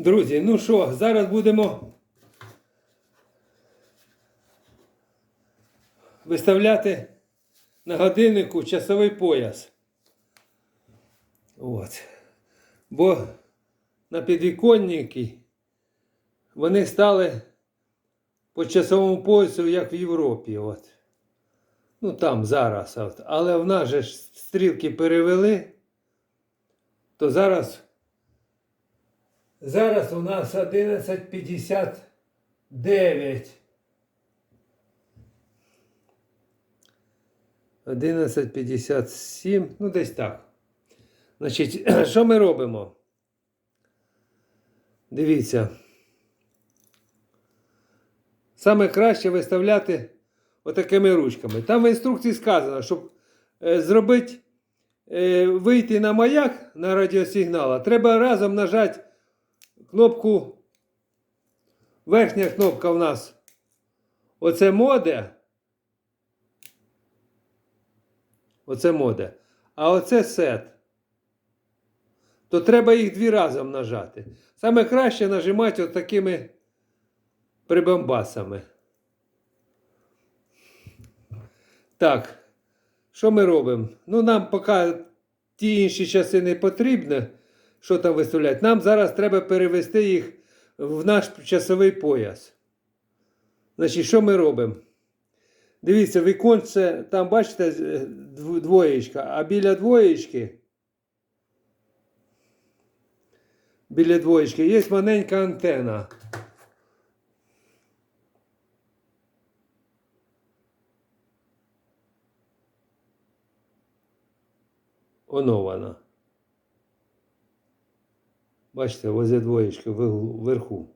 Друзі, ну що, зараз будемо виставляти на годиннику часовий пояс. От. Бо на підвіконники вони стали по часовому поясу, як в Європі. От. Ну там зараз. От. Але в нас же стрілки перевели, то зараз. Зараз у нас 11.59. 11.57, ну десь так. Значить, що ми робимо? Дивіться. Саме краще виставляти отакими ручками. Там в інструкції сказано, щоб е, зробити, е, вийти на маяк на радіосигнала, треба разом нажати кнопку. Верхня кнопка в нас. Оце моде. Оце моде. А оце сет. То треба їх дві разом нажати. Саме краще нажимати от такими прибамбасами. Так, що ми робимо? Ну, нам поки ті інші часи не потрібно, що там виставляти. Нам зараз треба перевести їх в наш часовий пояс. Значить, що ми робимо? Дивіться, віконце, там, бачите, двоєчка, а біля двоєчки. Біля двоєчки є маленька антена. Оно вона. Бачите, возле двоєчки вверху.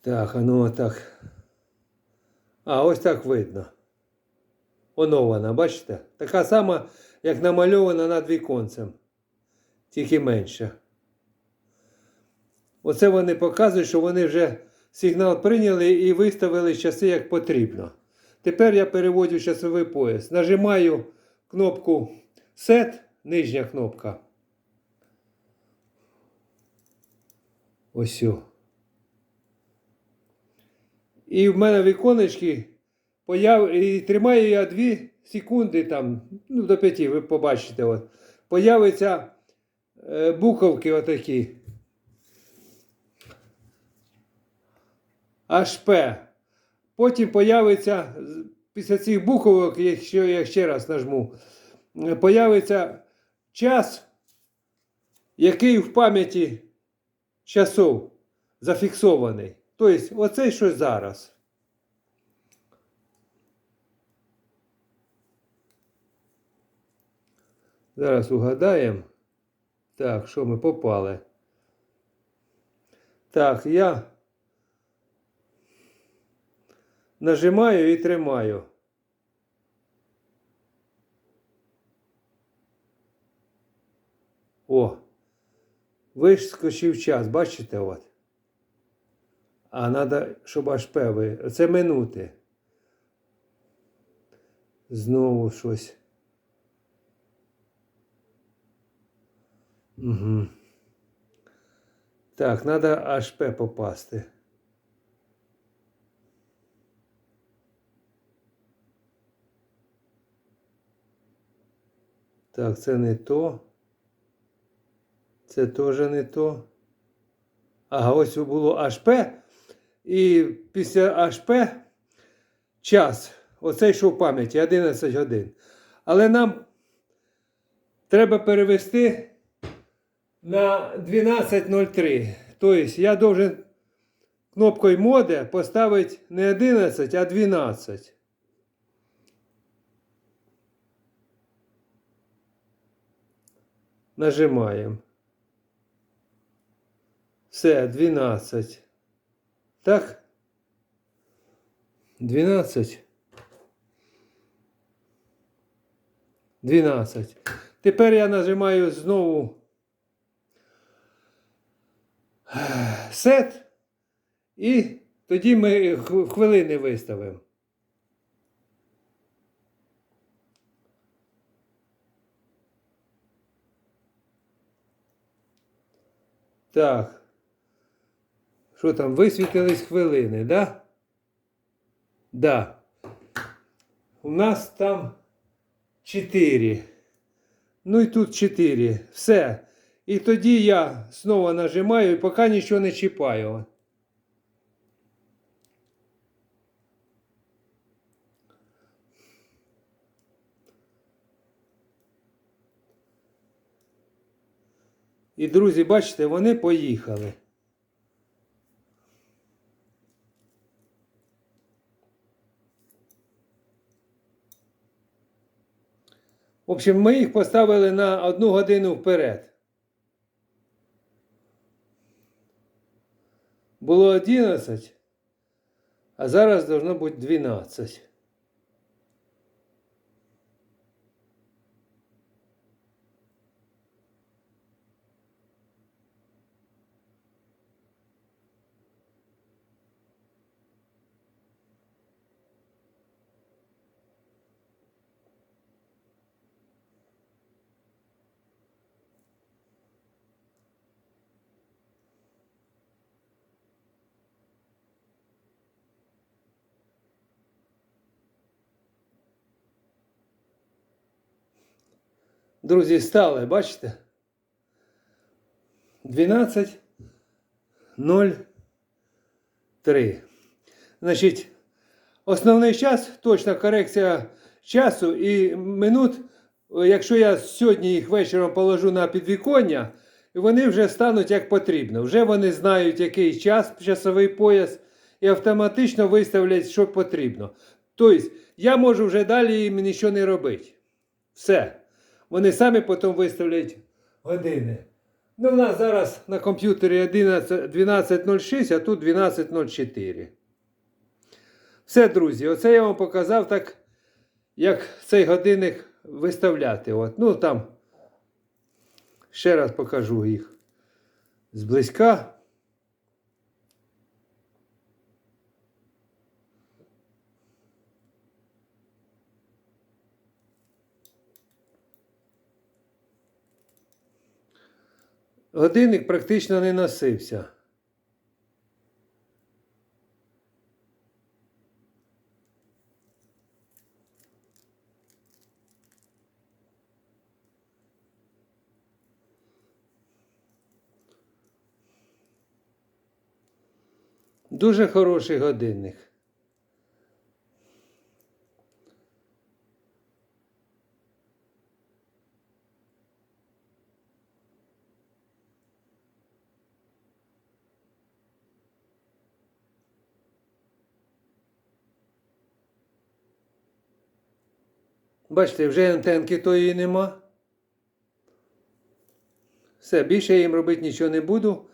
Так, а ну отак. А, ось так видно. Оно вона, бачите? Така сама, як намальована над віконцем. Тільки менше. Оце вони показують, що вони вже сигнал прийняли і виставили часи як потрібно. Тепер я переводжу часовий пояс. Нажимаю кнопку Set, нижня кнопка. Ось. І в мене віконечки появ... і тримаю я 2 секунди там, ну до 5, ви побачите. От. Появиться е, буковки отакі. HP. Потім появиться після цих буквок, якщо я ще раз нажму, появиться час, який в пам'яті часов зафіксований. Тобто, оцей що зараз. Зараз угадаємо. Так, що ми попали? Так, я нажимаю і тримаю. О, вискочив час, бачите от? А треба, щоб аж певи. Це минути. Знову щось. Угу. Так, треба аж П попасти. Так, це не то. Це теж не то. Ага, ось було HP. І після HP час. Оце йшов в пам'яті 11 годин. Але нам треба перевести на 12.03. Тобто я должен кнопкою моде поставити не 11, а 12. Нажимаємо. Все, 12. Так? 12. 12. Тепер я нажимаю знову сет. І тоді ми хвилини виставимо. Так. Що там, висвітились хвилини, да? Да. У нас там 4. Ну і тут 4. Все. І тоді я знову нажимаю і поки нічого не чіпаю. І, друзі, бачите, вони поїхали. В общем, ми їх поставили на одну годину вперед. Було 11, а зараз должно бути 12. Друзі, стали, бачите? 12.03. Значить, основний час, точна корекція часу і минут. Якщо я сьогодні їх вечором положу на підвіконня, вони вже стануть як потрібно. Вже вони знають, який час, часовий пояс, і автоматично виставлять, що потрібно. Тобто, я можу вже далі їм нічого не робити. Все. Вони самі потім виставлять години. Ну, в нас зараз на комп'ютері 12.06, а тут 12.04. Все, друзі, оце я вам показав так, як цей годинник виставляти. От. Ну, там ще раз покажу їх зблизька. Годинник практично не носився. Дуже хороший годинник. Бачите, вже антенки тої нема. Все, більше я їм робити нічого не буду.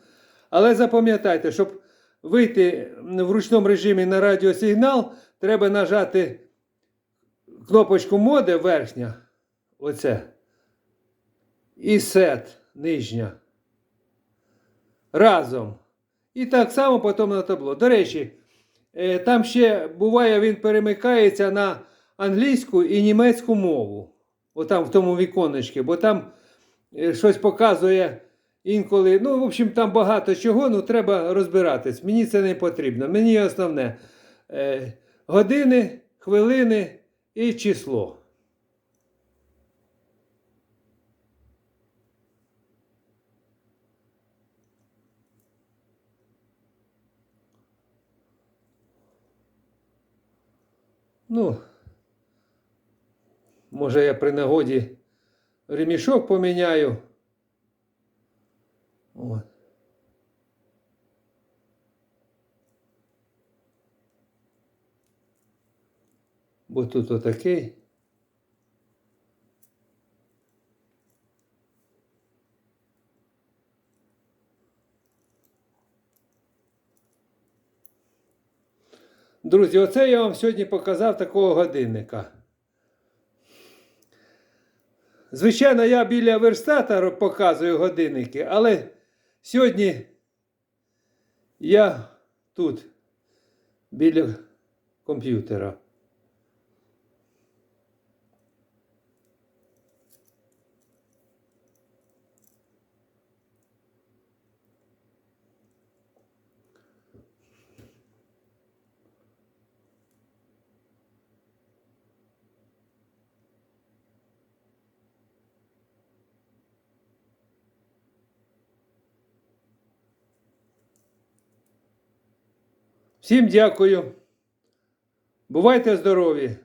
Але запам'ятайте, щоб вийти в ручному режимі на радіосигнал, треба нажати кнопочку моди верхня. Оце. І сет нижня. Разом. І так само потім на табло. До речі, е, там ще буває, він перемикається на англійську і німецьку мову. Отам в тому віконечці, бо там е, щось показує інколи. Ну, в общем, там багато чого, ну треба розбиратись. Мені це не потрібно. Мені основне е, години, хвилини і число. Ну, може я при нагоді ремішок поміняю. От. Бо тут отакий. Друзі, оце я вам сьогодні показав такого годинника. Звичайно, я біля верстата показую годинники, але сьогодні я тут, біля комп'ютера. Всім дякую. Бувайте здорові!